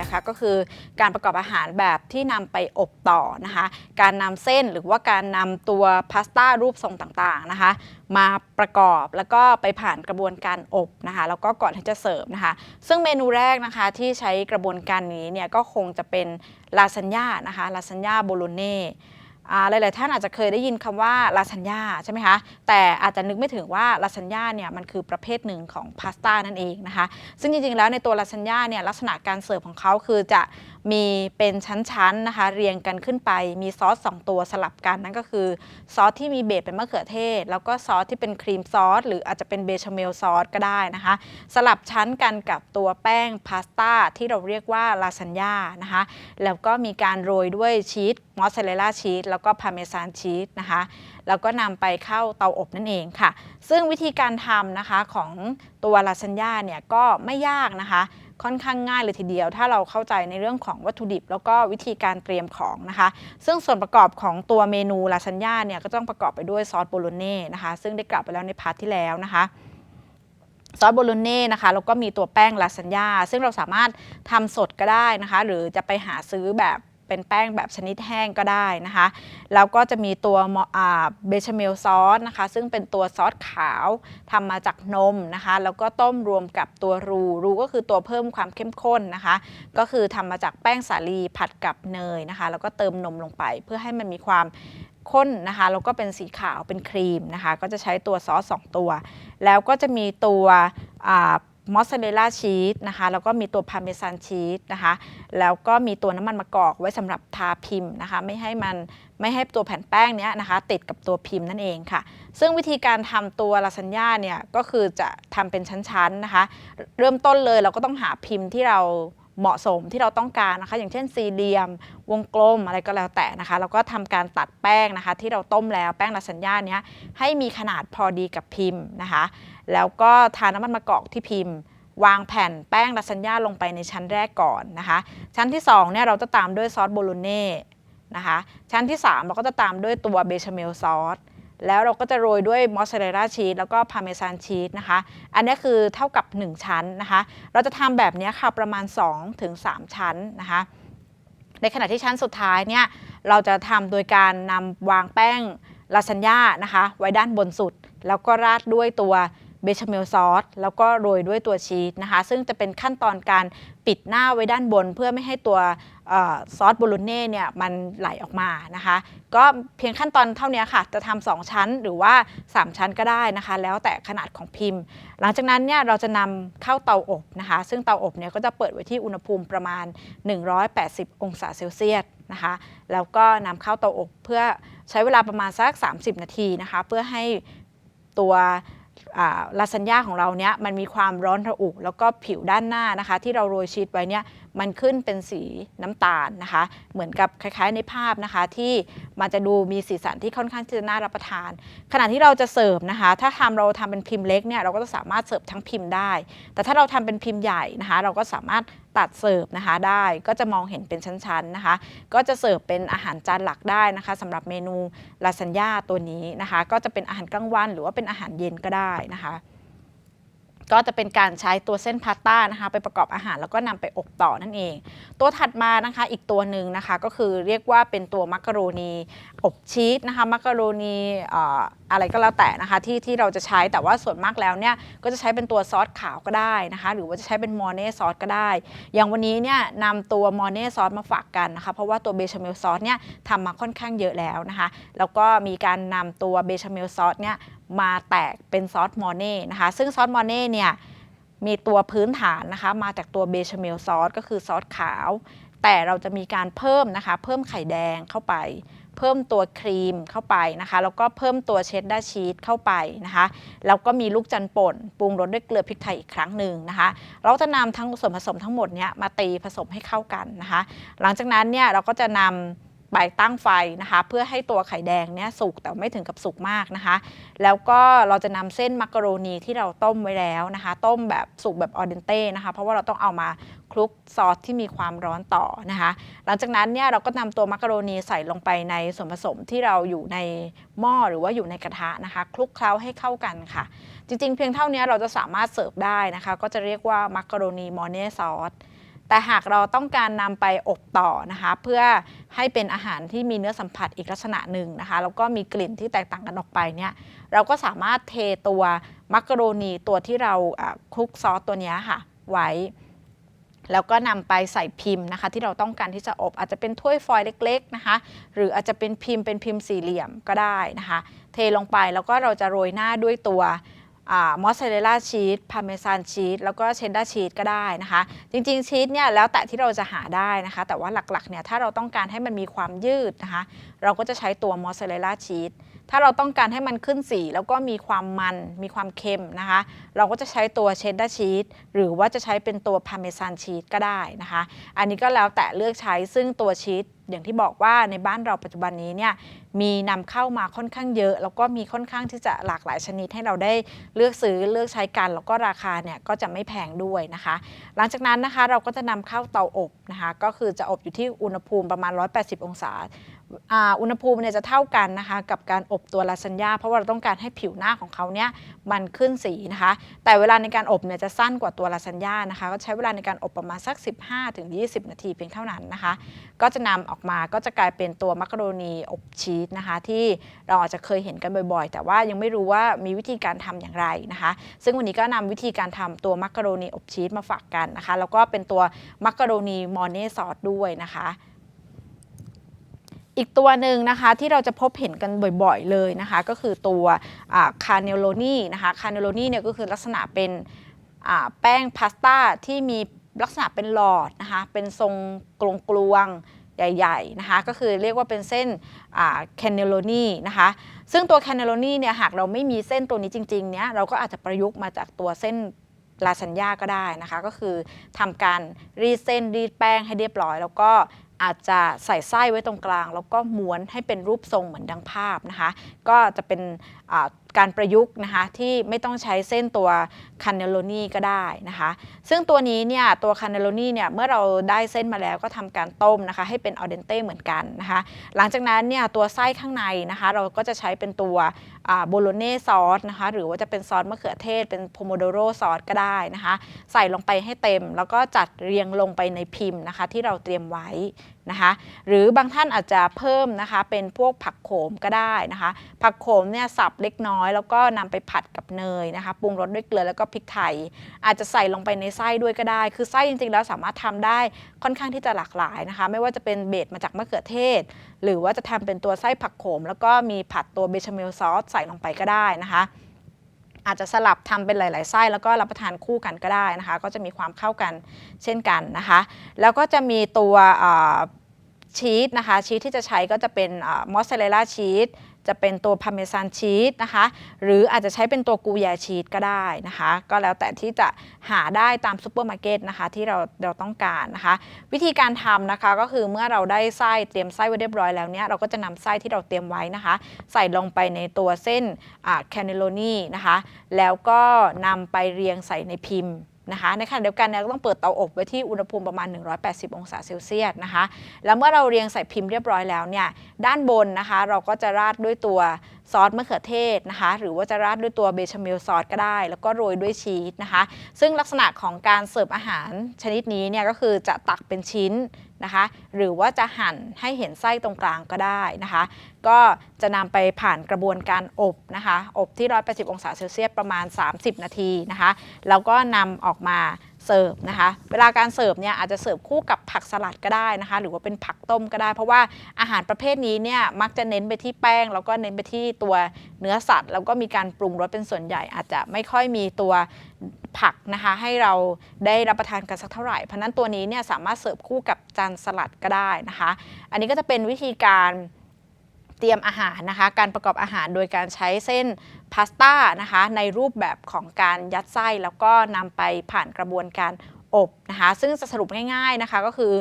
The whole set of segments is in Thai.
นะคะ ก็คือการประกอบอาหารแบบที่นำไปอบต่อนะคะ การนำเส้นหรือว่าการนำตัวพาสต้ารูปทรงต่างๆนะคะ มาประกอบแล้วก็ไปผ่านกระบวนการอบนะคะแล้วก็ก่อนที่จะเสิร์ฟนะคะ ซึ่งเมนูแรกนะคะที่ใช้กระบวนการนี้เนี่ยก็คงจะเป็นลาซานญ่านะคะลาซานญ่าโบโลเน่ หลาย ๆ ท่านอาจจะเคยได้ยินคำว่าลาซานญ่าใช่ไหมคะ แต่อาจจะนึกไม่ถึงว่าลาซานญ่าเนี่ยมันคือประเภทหนึ่งของพาสต้านั่นเองนะคะ ซึ่งจริง ๆ แล้วในตัวลาซานญ่าเนี่ยลักษณะการเสิร์ฟของเขาคือจะ มีเป็นชั้นๆนะคะ เรียงกันขึ้นไป มีซอส 2 ตัวสลับกันนั่นก็คือ ซอสที่มีเบสเป็นมะเขือเทศ แล้วก็ซอสที่เป็นครีมซอส หรืออาจจะเป็นเบชาเมลซอสก็ได้นะคะ สลับชั้นกันกับตัวแป้งพาสต้าที่เราเรียกว่าลาซานญ่านะคะ แล้วก็มีการโรยด้วยชีสมอสซาเรลล่าชีสแล้วก็พาเมซานชีสนะคะแล้วก็นำไปเข้าเตาอบนั่นเองค่ะ ซึ่งวิธีการทำนะคะของตัวลาซานญ่าเนี่ยก็ไม่ยากนะคะ ค่อนข้างง่ายเลยทีเดียว ถ้าเราเข้าใจในเรื่องของวัตถุดิบ แล้วก็วิธีการเตรียมของนะคะ ซึ่งส่วนประกอบของตัวเมนูลาซานญ่าเนี่ยก็ต้องประกอบไปด้วยซอสโบโลเน่นะคะซึ่งได้กล่าวไปแล้วในพาร์ทที่แล้วนะคะซอสโบโลเน่นะคะแล้วก็มีตัวแป้งลาซานญ่าซึ่งเราสามารถทำสดก็ได้นะคะ หรือจะไปหาซื้อแบบ เป็นแป้งแบบชนิดแห้งก็ได้นะคะ แล้วก็จะมีตัวเบชเมลซอสนะคะ ซึ่งเป็นตัวซอสขาวทำมาจากนมนะคะ แล้วก็ต้มรวมกับตัวรูรูก็คือตัวเพิ่มความเข้มข้นนะคะ ก็คือทำมาจากแป้งสาลีผัดกับเนยนะคะ แล้วก็เติมนมลงไปเพื่อให้มันมีความข้นนะคะแล้วก็เป็นสีขาวเป็นครีมนะคะ ก็จะใช้ตัวซอส 2 ตัว แล้วก็จะมีตัว มอสซาเรลล่าชีสนะคะแล้วก็มีตัวพาเมซานชีสนะคะแล้วก็มีตัวน้ำมันมะกอกไว้สำหรับทาพิมพ์นะคะไม่ให้มันไม่ให้ตัวแผ่นแป้งเนี้ยนะคะติดกับตัวพิมพ์นั่นเองค่ะ ซึ่งวิธีการทำตัวลาซานญ่าเนี่ยก็คือจะทำเป็นชั้นๆนะคะ เริ่มต้นเลยเราก็ต้องหาพิมพ์ที่เราเหมาะสมที่เราต้องการนะคะ อย่างเช่นสี่เหลี่ยม วงกลมอะไรก็แล้วแต่นะคะแล้วก็ทำการตัดแป้งนะคะ ที่เราต้มแล้วแป้งลาซานญ่าเนี้ยให้มีขนาดพอดีกับพิมพ์นะคะ แล้วก็ทาน้ำมันมะกอกที่พิมพ์ วางแผ่นแป้งลาซานญ่าลงไปในชั้นแรกก่อนนะคะ ชั้นที่2เนี่ยเราจะตามด้วยซอสโบโลเน่นะคะชั้นที่ 3 เราก็จะตามด้วยตัวเบชาเมลซอสแล้วเราก็จะโรยด้วยมอสซาเรลล่าชีสแล้วก็พาเมซานชีสนะคะ อันนี้คือเท่ากับ 1 ชั้นนะคะ เราจะทำแบบนี้ค่ะประมาณ 2-3ชั้นนะคะ ในขณะที่ชั้นสุดท้ายเนี่ยเราจะทำโดยการนำวางแป้งลาซานญ่านะคะ ไว้ด้านบนสุด แล้วก็ราดด้วยตัว เบชาเมลซอสแล้วก็โรยด้วยตัวชีสนะคะ ซึ่งจะเป็นขั้นตอนการปิดหน้าไว้ด้านบน เพื่อไม่ให้ตัวอซอสโบโลเน่เนี่ยมันไหลออกมานะคะ ก็เพียงขั้นตอนเท่านี้ค่ะ จะทำสองชั้นหรือว่า 3 ชั้นก็ได้นะคะ แล้วแต่ขนาดของพิมพ์ หลังจากนั้นเนี่ยเราจะนำเข้าเตาอบนะคะ ซึ่งเตาอบเนี่ยก็จะเปิดไว้ที่อุณหภูมิประมาณ 180 องศาเซลเซียสนะคะแล้วก็นำเข้าเตาอบเพื่อใช้เวลาประมาณสัก 30 นาทีนะคะ เพื่อให้ตัว ลาซานญ่าของเราเนี้ยมันมีความร้อนระอุแล้วก็ผิวด้านหน้านะคะ ที่เราโรยชีสไว้เนี่ยมันขึ้นเป็นสีน้ำตาลนะคะ เหมือนกับคล้ายๆ ในภาพนะคะ ที่มันจะดูมีสีสันที่ค่อนข้างที่จะน่ารับประทาน ขณะที่เราจะเสิร์ฟนะคะ ถ้าทำเราทำเป็นพิมพ์เล็กเนี่ยเราก็จะสามารถเสิร์ฟทั้งพิมพ์ได้ แต่ถ้าเราทำเป็นพิมพ์ใหญ่นะคะ เราก็สามารถตัดเสิร์ฟนะคะได้ก็จะมองเห็นเป็นชั้นๆนะคะ ก็จะเสิร์ฟเป็นอาหารจานหลักได้นะคะสำหรับเมนูลาซานญ่าตัวนี้นะคะ ก็จะเป็นอาหารกลางวันหรือว่าเป็นอาหารเย็นก็ได้นะคะ ก็จะเป็นการใช้ตัวเส้นพาสต้านะคะ ไปประกอบอาหารแล้วก็นำไปอบต่อนั่นเอง ตัวถัดมานะคะอีกตัวหนึ่งนะคะก็คือเรียกว่าเป็นตัวมักกะโรนีอบชีสนะคะมักกะโรนีอะไรก็แล้วแต่นะคะที่ที่เราจะใช้แต่ว่าส่วนมากแล้วเนี่ยก็จะใช้เป็นตัวซอสขาวก็ได้นะคะ หรือว่าจะใช้เป็นมอร์เน่ซอสก็ได้ อย่างวันนี้เนี่ยนำตัวมอร์เน่ซอสมาฝากกันนะคะ เพราะว่าตัวเบชาเมลซอสเนี่ยทำมาค่อนข้างเยอะแล้วนะคะ แล้วก็มีการนำตัวเบชาเมลซอสเนี่ย มาแตกเป็นซอสมอร์เน่นะคะ ซึ่งซอสมอร์เน่เนี่ยมีตัวพื้นฐานนะคะมาจากตัวเบชเมลซอสก็คือซอสขาว แต่เราจะมีการเพิ่มนะคะ เพิ่มไข่แดงเข้าไป เพิ่มตัวครีมเข้าไปนะคะ แล้วก็เพิ่มตัวเชดดาร์ชีสเข้าไปนะคะ แล้วก็มีลูกจันป่นปรุงรสด้วยเกลือพริกไทยอีกครั้งหนึ่งนะคะ เราจะนำทั้งส่วนผสมทั้งหมดเนี้ยมาตีผสมให้เข้ากันนะคะ หลังจากนั้นเนี่ยเราก็จะนำ ไปตั้งไฟนะคะ เพื่อให้ตัวไข่แดงเนี่ยสุกแต่ไม่ถึงกับสุกมากนะคะ แล้วก็เราจะนำเส้นมักกะโรนีที่เราต้มไว้แล้วนะคะ ต้มแบบสุกแบบออเดนเต้นะคะ เพราะว่าเราต้องเอามาคลุกซอสที่มีความร้อนต่อนะคะ หลังจากนั้นเนี่ยเราก็นำตัวมักกะโรนีใส่ลงไปในส่วนผสมที่เราอยู่ในหม้อหรือว่าอยู่ในกระทะนะคะ คลุกเคล้าให้เข้ากันค่ะ จริงๆ เพียงเท่านี้เราจะสามารถเสิร์ฟได้นะคะ ก็จะเรียกว่ามักกะโรนีมอเน่ซอส แต่หากเราต้องการนำไปอบต่อนะคะ เพื่อให้เป็นอาหารที่มีเนื้อสัมผัสอีกลักษณะหนึ่งนะคะแล้วก็มีกลิ่นที่แตกต่างกันออกไปเนี่ยเราก็สามารถเทตัวมักกะโรนีตัวที่เราคลุกซอสตัวนี้ค่ะไว้แล้วก็นำไปใส่พิมพ์นะคะ ที่เราต้องการที่จะอบอาจจะเป็นถ้วยฟอยล์เล็ก ๆนะคะ หรืออาจจะเป็นพิมพ์เป็นพิมพ์สี่เหลี่ยมก็ได้นะคะ เทลงไปแล้วก็เราจะโรยหน้าด้วยตัว มอสซาเรลล่าชีสพาเมซานชีสแล้วก็เชดดาร์ชีสก็ได้นะคะ จริงๆ ชีสเนี่ยแล้วแต่ที่เราจะหาได้นะคะ แต่ว่าหลักๆเนี่ยถ้าเราต้องการให้มันมีความยืดนะคะ เราก็จะใช้ตัวมอสซาเรลล่าชีส ถ้าเราต้องการให้มันขึ้นสีแล้วก็มีความมันมีความเค็มนะคะ เราก็จะใช้ตัวเชดดาร์ชีสหรือว่าจะใช้เป็นตัวพาเมซานชีสก็ได้นะคะ อันนี้ก็แล้วแต่เลือกใช้ซึ่งตัวชีสอย่างที่บอกว่าในบ้านเราปัจจุบันนี้เนี่ยมีนำเข้ามาค่อนข้างเยอะ แล้วก็มีค่อนข้างที่จะหลากหลายชนิดให้เราได้เลือกซื้อเลือกใช้กัน แล้วก็ราคาเนี่ยก็จะไม่แพงด้วยนะคะ หลังจากนั้นนะคะเราก็จะนำเข้าเตาอบนะคะ ก็คือจะอบอยู่ที่อุณหภูมิประมาณ 180 องศา อุณหภูมิเนี่ยจะเท่ากันนะคะกับการอบตัวลาซานญ่าเพราะว่าเราต้องการให้ผิวหน้าของเขาเนี่ยมันขึ้นสีนะคะ แต่เวลาในการอบเนี่ยจะสั้นกว่าตัวลาซานญ่านะคะ ก็ใช้เวลาในการอบประมาณสัก 15-20 นาทีเพียงเท่านั้นนะคะ ก็จะนำออกมาก็จะกลายเป็นตัวมักกะโรนีอบชีสนะคะ ที่เราอาจจะเคยเห็นกันบ่อยๆ แต่ว่ายังไม่รู้ว่ามีวิธีการทำอย่างไรนะคะ ซึ่งวันนี้ก็นำวิธีการทำตัวมักกะโรนีอบชีสมาฝากกันนะคะ แล้วก็เป็นตัวมักกะโรนีมอเน่ซอสด้วยนะคะ อีกตัวหนึ่งนะคะที่เราจะพบเห็นกันบ่อยๆเลยนะคะ ก็คือตัวคาเนโลนีนะคะคาเนโลนีเนี่ยก็คือลักษณะเป็นแป้งพาสต้าที่มีลักษณะเป็นหลอดนะคะเป็นทรงกลวงๆใหญ่ๆนะคะก็คือเรียกว่าเป็นเส้นแคนเนโลนีนะคะซึ่งตัวแคนเนโลนีเนี่ยหากเราไม่มีเส้นตัวนี้จริงๆเนี่ยเราก็อาจจะประยุกต์มาจากตัวเส้นลาซานญ่าก็ได้นะคะ ก็คือทำการรีดเส้นรีดแป้งให้เรียบร้อย แล้วก็ อาจจะใส่ไส้ไว้ตรงกลาง แล้วก็ม้วนให้เป็นรูปทรงเหมือนดังภาพนะคะ ก็จะเป็น การประยุกต์นะคะที่ไม่ต้องใช้เส้นตัวคันเนโลนีก็ได้นะคะซึ่งตัวนี้เนี่ยตัวคันเนโลนีเนี่ยเมื่อเราได้เส้นมาแล้วก็ทำการต้มนะคะให้เป็นออเดนเต้เหมือนกันนะคะหลังจากนั้นเนี่ยตัวไส้ข้างในนะคะเราก็จะใช้เป็นตัวโบโลเน่ซอสนะคะหรือว่าจะเป็นซอสมะเขือเทศเป็นโพโมโดโรซอสก็ได้นะคะใส่ลงไปให้เต็ม แล้วก็จัดเรียงลงไปในพิมพ์นะคะที่เราเตรียมไว้ นะคะหรือบางท่านอาจจะเพิ่มนะคะเป็นพวกผักโขมก็ได้นะคะ ผักโขมเนี่ยสับเล็กน้อย แล้วก็นำไปผัดกับเนยนะคะปรุงรสด้วยเกลือแล้วก็พริกไทย อาจจะใส่ลงไปในไส้ด้วยก็ได้ คือไส้จริงๆ แล้วสามารถทำได้ค่อนข้างที่จะหลากหลายนะคะ ไม่ว่าจะเป็นเบสมาจากมะเขือเทศ หรือว่าจะทำเป็นตัวไส้ผักโขม แล้วก็มีผัดตัวเบชาเมลซอสใส่ลงไปก็ได้นะคะอาจจะสลับทำเป็นหลาย ๆ ไส้แล้วก็รับประทานคู่กันก็ได้นะคะ ก็จะมีความเข้ากันเช่นกันนะคะ แล้วก็จะมีตัว ชีสนะคะ ชีสที่จะใช้ก็จะเป็นมอสซาเรลล่าชีสจะเป็นตัวพาเมซานชีสนะคะ หรืออาจจะใช้เป็นตัวกูยาชีสก็ได้นะคะ ก็แล้วแต่ที่จะหาได้ตามซูเปอร์มาร์เก็ตนะคะที่เราเราต้องการนะคะ วิธีการทำนะคะก็คือเมื่อเราได้ไส้เตรียมไส้ไว้เรียบร้อยแล้วเนี่ยเราก็จะนำไส้ที่เราเตรียมไว้นะคะ ใส่ลงไปในตัวเส้นแคนเนโลนีนะคะ แล้วก็นำไปเรียงใส่ในพิมพ์ นะคะในขณะเดียวกันเนี่ยก็ต้องเปิดเตาอบไว้ที่อุณหภูมิประมาณ 180 องศาเซลเซียสนะคะแล้วเมื่อเราเรียงใส่พิมพ์เรียบร้อยแล้วเนี่ยด้านบนนะคะ เราก็จะราดด้วยตัวซอสมะเขือเทศนะคะ หรือว่าจะราดด้วยตัวเบชาเมลซอสก็ได้ แล้วก็โรยด้วยชีสนะคะ ซึ่งลักษณะของการเสิร์ฟอาหารชนิดนี้เนี่ยก็คือจะตักเป็นชิ้น นะคะ หรือว่าจะหั่นให้เห็นไส้ตรงกลางก็ได้นะคะ ก็จะนำไปผ่านกระบวนการอบนะคะ อบที่ 180 องศาเซลเซียสประมาณ 30 นาทีนะคะ แล้วก็นำออกมา เสิร์ฟนะคะ เวลาการเสิร์ฟเนี่ยอาจจะเสิร์ฟคู่กับผักสลัดก็ได้นะคะ หรือว่าเป็นผักต้มก็ได้ เพราะว่าอาหารประเภทนี้เนี่ยมักจะเน้นไปที่แป้ง แล้วก็เน้นไปที่ตัวเนื้อสัตว์ แล้วก็มีการปรุงรสเป็นส่วนใหญ่ อาจจะไม่ค่อยมีตัวผักนะคะให้เราได้รับประทานกันสักเท่าไหร่ เพราะนั้นตัวนี้เนี่ยสามารถเสิร์ฟคู่กับจานสลัดก็ได้นะคะ อันนี้ก็จะเป็นวิธีการเตรียมอาหารนะคะ การประกอบอาหารโดยการใช้เส้น พาสต้านะคะในรูปแบบของการยัดไส้แล้วก็นำไปผ่านกระบวนการอบนะคะซึ่งจะสรุปง่ายๆนะคะก็คือ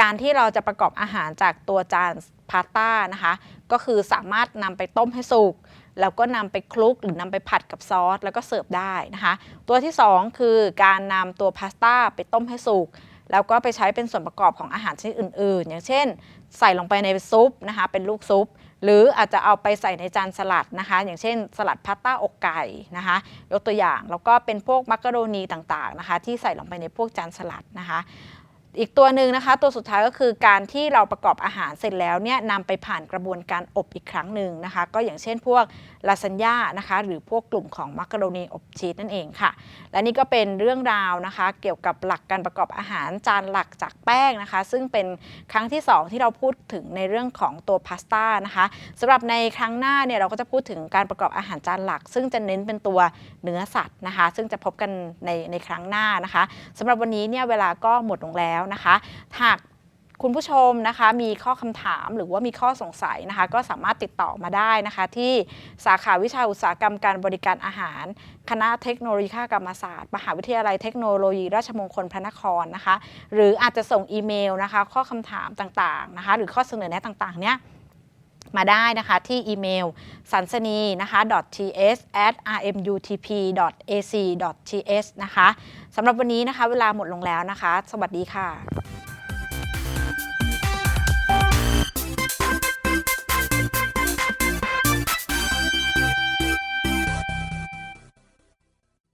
การที่เราจะประกอบอาหารจากตัวจานพาสต้านะคะก็คือสามารถนำไปต้มให้สุกแล้วก็นำไปคลุกหรือนำไปผัดกับซอสแล้วก็เสิร์ฟได้นะคะตัวที่ 2 คือการนำตัวพาสต้าไปต้มให้สุกแล้วก็ไปใช้เป็นส่วนประกอบของอาหารชนิดอื่น ๆ อย่างเช่น ใส่ลงไปในซุปนะคะเป็นลูกซุป หรืออาจจะเอาไปใส่ในจานสลัดนะคะ อย่างเช่น สลัดพาสต้าอกไก่นะคะ ยกตัวอย่างแล้วก็เป็นพวกมักกะโรนีต่างๆนะคะ ที่ใส่ลงไปในพวกจานสลัดนะคะ อีกตัวหนึ่งนะคะตัวสุดท้ายก็คือการที่เราประกอบอาหารเสร็จแล้วเนี่ยนำไปผ่านกระบวนการอบอีกครั้งหนึ่งนะคะ ก็อย่างเช่นพวกลาซานญ่านะคะหรือพวกกลุ่มของมักกะโรนีอบชีสนั่นเองค่ะ และนี่ก็เป็นเรื่องราวนะคะ เกี่ยวกับหลักการประกอบอาหารจานหลักจากแป้งนะคะ ซึ่งเป็นครั้งที่ 2 ที่เราพูดถึงในเรื่องของตัวพาสต้านะคะสำหรับในครั้งหน้าเนี่ยเราก็จะพูดถึงการประกอบอาหารจานหลัก ซึ่งจะเน้นเป็นตัวเนื้อสัตว์นะคะ ซึ่งจะพบกันในในครั้งหน้านะคะสำหรับวันนี้เนี่ยเวลาก็หมดลงแล้วนะคะ หากคุณผู้ชมนะคะมีข้อคำถามหรือว่ามีข้อสงสัยนะคะ ก็สามารถติดต่อมาได้นะคะ ที่สาขาวิชาอุตสาหกรรมการบริการอาหาร คณะเทคโนโลยีข้ากรรมศาสตร์ มหาวิทยาลัยเทคโนโลยีราชมงคลพระนครนะคะ หรืออาจจะส่งอีเมลนะคะ ข้อคำถามต่างๆนะคะ หรือข้อเสนอแนะต่างๆเนี้ย มาได้นะคะที่อีเมลสันสนีนะคะ ts at rmutp ac th นะคะสำหรับวันนี้นะคะ เวลาหมดลงแล้วนะคะ สวัสดีค่ะ